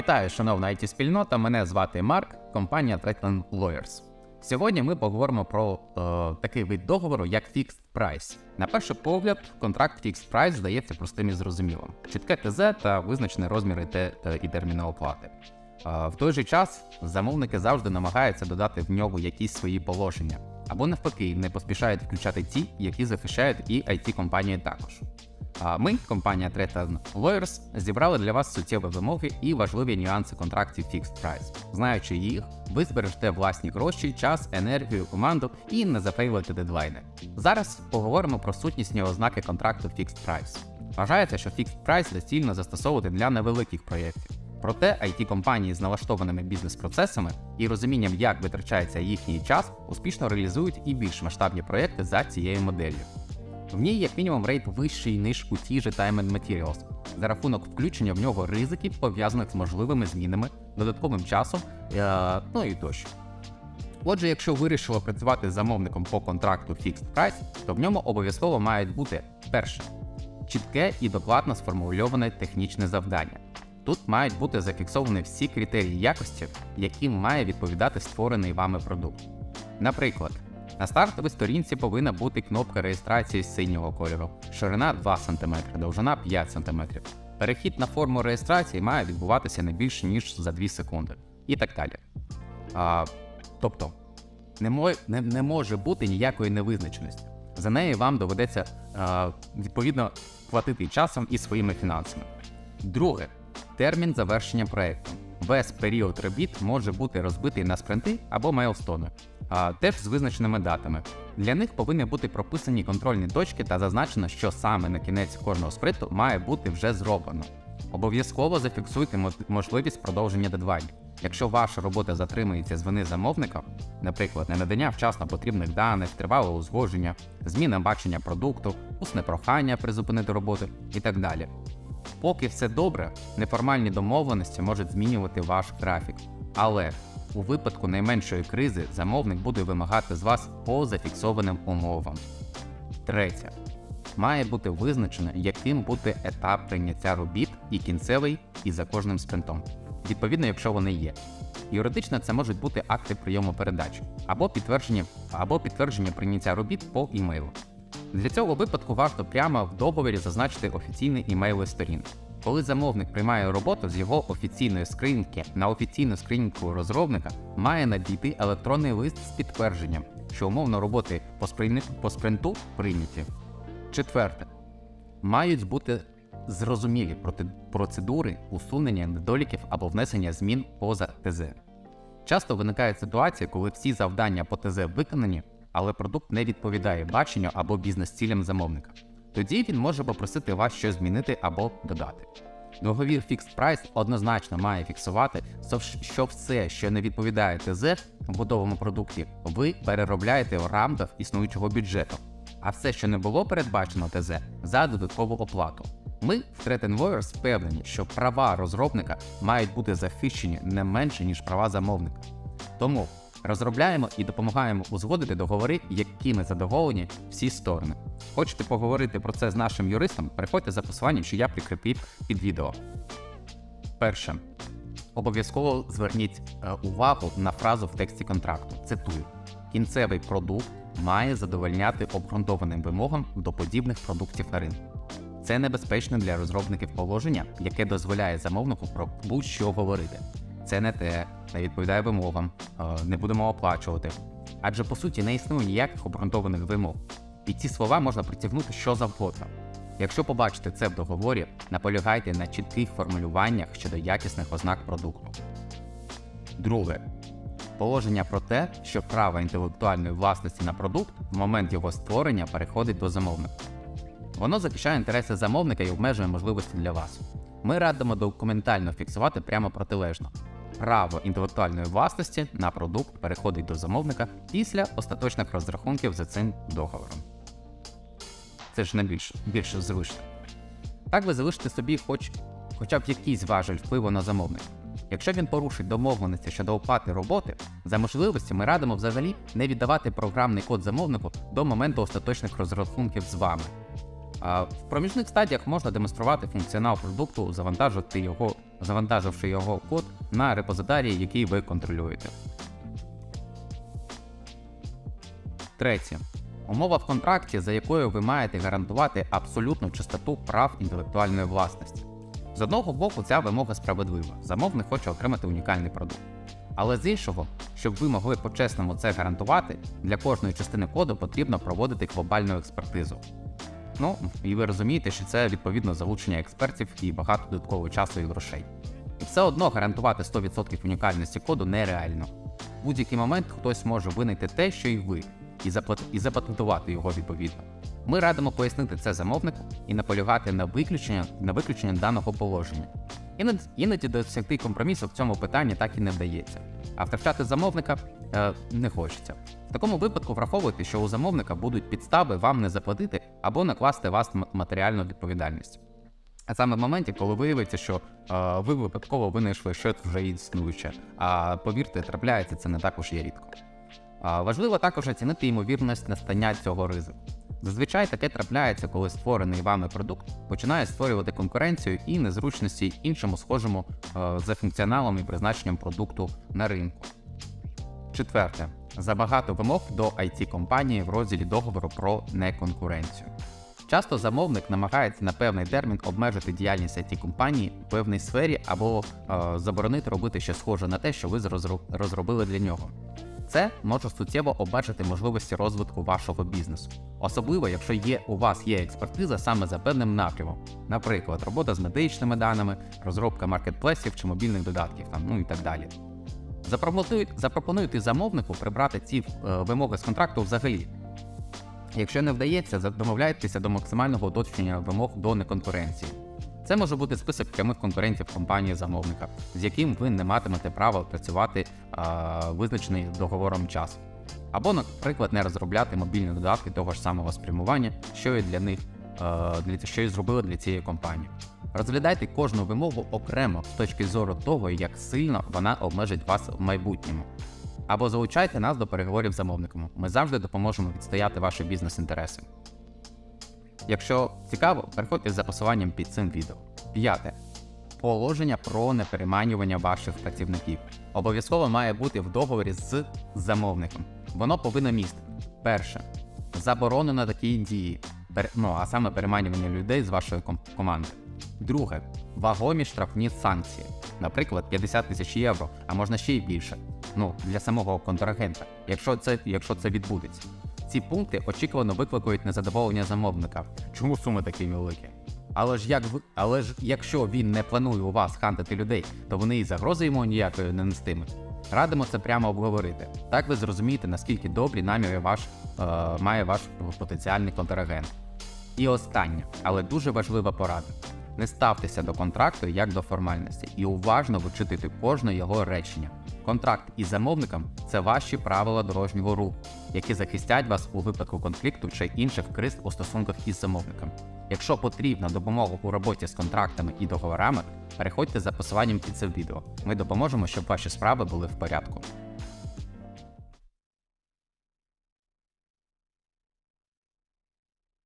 Вітаю, шановна it спільнота Мене звати Марк, компанія Tretland Lawyers. Сьогодні ми поговоримо про е, такий вид договору, як Fixed Price. На перший погляд, контракт Fixed Price здається простим і зрозумілим. Чітке ТЗ та визначені розміри те- і терміни оплати. Е, в той же час замовники завжди намагаються додати в нього якісь свої положення, або навпаки, не поспішають включати ті, які захищають і it компанії також. А ми, компанія Tretan Lawyers, зібрали для вас суттєві вимоги і важливі нюанси контрактів Fixed Price. Знаючи їх, ви збережете власні гроші, час, енергію, команду і не зафейлите дедлайни. Зараз поговоримо про сутнісні ознаки контракту Fixed Price. Вважається, що Fixed Price доцільно застосовувати для невеликих проєктів. Проте it компанії з налаштованими бізнес-процесами і розумінням, як витрачається їхній час, успішно реалізують і більш масштабні проєкти за цією моделлю. В ній як мінімум рейт вищий, ніж у тій же Time and Materials, за рахунок включення в нього ризиків, пов'язаних з можливими змінами, додатковим часом, е, ну і тощо. Отже, якщо вирішили працювати з замовником по контракту Fixed Price, то в ньому обов'язково мають бути перше чітке і докладно сформульоване технічне завдання. Тут мають бути зафіксовані всі критерії якості, яким має відповідати створений вами продукт. Наприклад, на стартовій сторінці повинна бути кнопка реєстрації синього кольору, ширина 2 см, довжина 5 см. Перехід на форму реєстрації має відбуватися не більше ніж за 2 секунди. І так далі. А, тобто, не, мо- не, не може бути ніякої невизначеності. За неї вам доведеться а, відповідно платити часом і своїми фінансами. Друге термін завершення проекту. Весь період робіт може бути розбитий на спринти або мейлстони, а теж з визначеними датами. Для них повинні бути прописані контрольні точки та зазначено, що саме на кінець кожного спринту має бути вже зроблено. Обов'язково зафіксуйте можливість продовження дедлайнів. Якщо ваша робота затримується з вини замовника, наприклад, ненадання вчасно потрібних даних, тривале узгодження, зміна бачення продукту, усне прохання призупинити роботу і так далі. Поки все добре, неформальні домовленості можуть змінювати ваш графік. Але у випадку найменшої кризи замовник буде вимагати з вас по зафіксованим умовам. Третє. Має бути визначено, яким буде етап прийняття робіт і кінцевий, і за кожним спринтом. Відповідно, якщо вони є. Юридично це можуть бути акти прийому передач або підтвердження, або підтвердження прийняття робіт по імейлу. Для цього випадку варто прямо в договорі зазначити офіційні імейли сторін. Коли замовник приймає роботу з його офіційної скриньки на офіційну скриньку розробника, має надійти електронний лист з підтвердженням, що умовно роботи по, сприйни- по спринту прийняті. Четверте. Мають бути зрозумілі процедури усунення недоліків або внесення змін поза ТЗ. Часто виникає ситуація, коли всі завдання по ТЗ виконані, але продукт не відповідає баченню або бізнес-цілям замовника. Тоді він може попросити вас щось змінити або додати. Договір Fixed Price однозначно має фіксувати, що все, що не відповідає ТЗ в готовому продукті, ви переробляєте в рамках існуючого бюджету, а все, що не було передбачено ТЗ, за додаткову оплату. Ми в Threat Lawyers впевнені, що права розробника мають бути захищені не менше, ніж права замовника. Тому розробляємо і допомагаємо узгодити договори, якими задоволені всі сторони. Хочете поговорити про це з нашим юристом? Переходьте за посиланням, що я прикріпив під відео. Перше. Обов'язково зверніть е, увагу на фразу в тексті контракту. Цитую: кінцевий продукт має задовольняти обґрунтованим вимогам до подібних продуктів на ринку. Це небезпечно для розробників положення, яке дозволяє замовнику про будь-що говорити. Це не те, не відповідає вимогам, е, не будемо оплачувати. Адже по суті не існує ніяких обґрунтованих вимог. І ці слова можна притягнути що завгодно. Якщо побачите це в договорі, наполягайте на чітких формулюваннях щодо якісних ознак продукту. Друге. Положення про те, що право інтелектуальної власності на продукт в момент його створення переходить до замовника. Воно захищає інтереси замовника і обмежує можливості для вас. Ми радимо документально фіксувати прямо протилежно. Право інтелектуальної власності на продукт переходить до замовника після остаточних розрахунків за цим договором. Це ж не більше, більше зручно. Так ви залишите собі хоч, хоча б якийсь важель впливу на замовника. Якщо він порушить домовленості щодо оплати роботи, за можливості ми радимо взагалі не віддавати програмний код замовнику до моменту остаточних розрахунків з вами. В проміжних стадіях можна демонструвати функціонал продукту, завантажити його, завантаживши його код на репозиторії, який ви контролюєте. Третє. Умова в контракті, за якою ви маєте гарантувати абсолютну чистоту прав інтелектуальної власності. З одного боку, ця вимога справедлива. Замовник хоче отримати унікальний продукт. Але з іншого, щоб ви могли по-чесному це гарантувати, для кожної частини коду потрібно проводити глобальну експертизу. Ну, і ви розумієте, що це відповідно залучення експертів і багато додаткового часу і грошей. І все одно гарантувати 100% унікальності коду нереально. В будь-який момент хтось може винайти те, що і ви, і, заплат... і запатентувати його відповідно. Ми радимо пояснити це замовнику і наполягати на виключення, на виключення даного положення. Іноді, іноді досягти компромісу в цьому питанні так і не вдається, а втрачати замовника е, не хочеться. В такому випадку враховуйте, що у замовника будуть підстави вам не заплатити або накласти вас матеріальну відповідальність. А саме в моменті, коли виявиться, що е, ви випадково винайшли щось вже існуюче, а повірте, трапляється це не також є рідко. А важливо також оцінити ймовірність настання цього ризику. Зазвичай таке трапляється, коли створений вами продукт починає створювати конкуренцію і незручності іншому схожому е, за функціоналом і призначенням продукту на ринку. Четверте. Забагато вимог до it компанії в розділі договору про неконкуренцію. Часто замовник намагається на певний термін обмежити діяльність it компанії в певній сфері або е, заборонити робити щось схоже на те, що ви розробили для нього. Це може суттєво обмежити можливості розвитку вашого бізнесу, особливо якщо є у вас є експертиза саме за певним напрямом, наприклад, робота з медичними даними, розробка маркетплейсів чи мобільних додатків, там, ну і так далі. Запропонуйте, замовнику прибрати ці е, вимоги з контракту взагалі. Якщо не вдається, домовляйтеся до максимального уточнення вимог до неконкуренції. Це може бути список прямих конкурентів компанії замовника, з яким ви не матимете права працювати а, визначений договором час. Або, наприклад, не розробляти мобільні додатки того ж самого спрямування, що і для них е, для що і зробили для цієї компанії. Розглядайте кожну вимогу окремо з точки зору того, як сильно вона обмежить вас в майбутньому. Або залучайте нас до переговорів з замовником. Ми завжди допоможемо відстояти ваші бізнес-інтереси. Якщо цікаво, переходьте за посиланням під цим відео. П'яте. Положення про непереманювання ваших працівників. Обов'язково має бути в договорі з замовником. Воно повинно містити. Перше. Заборону на такі дії. Ну, а саме переманювання людей з вашої команди. Друге. Вагомі штрафні санкції. Наприклад, 50 тисяч євро, а можна ще й більше. Ну, для самого контрагента, якщо це, якщо це відбудеться. Ці пункти очікувано викликають незадоволення замовника. Чому суми такі великі? Але ж як але ж якщо він не планує у вас хантити людей, то вони і загрози йому ніякої не нестимуть. Радимо це прямо обговорити. Так ви зрозумієте, наскільки добрі наміри ваш е, має ваш потенціальний контрагент. І останнє, але дуже важлива порада. Не ставтеся до контракту як до формальності і уважно вичитайте кожне його речення. Контракт із замовником це ваші правила дорожнього руху, які захистять вас у випадку конфлікту чи інших криз у стосунках із замовником. Якщо потрібна допомога у роботі з контрактами і договорами, переходьте за посиланням під цим відео. Ми допоможемо, щоб ваші справи були в порядку.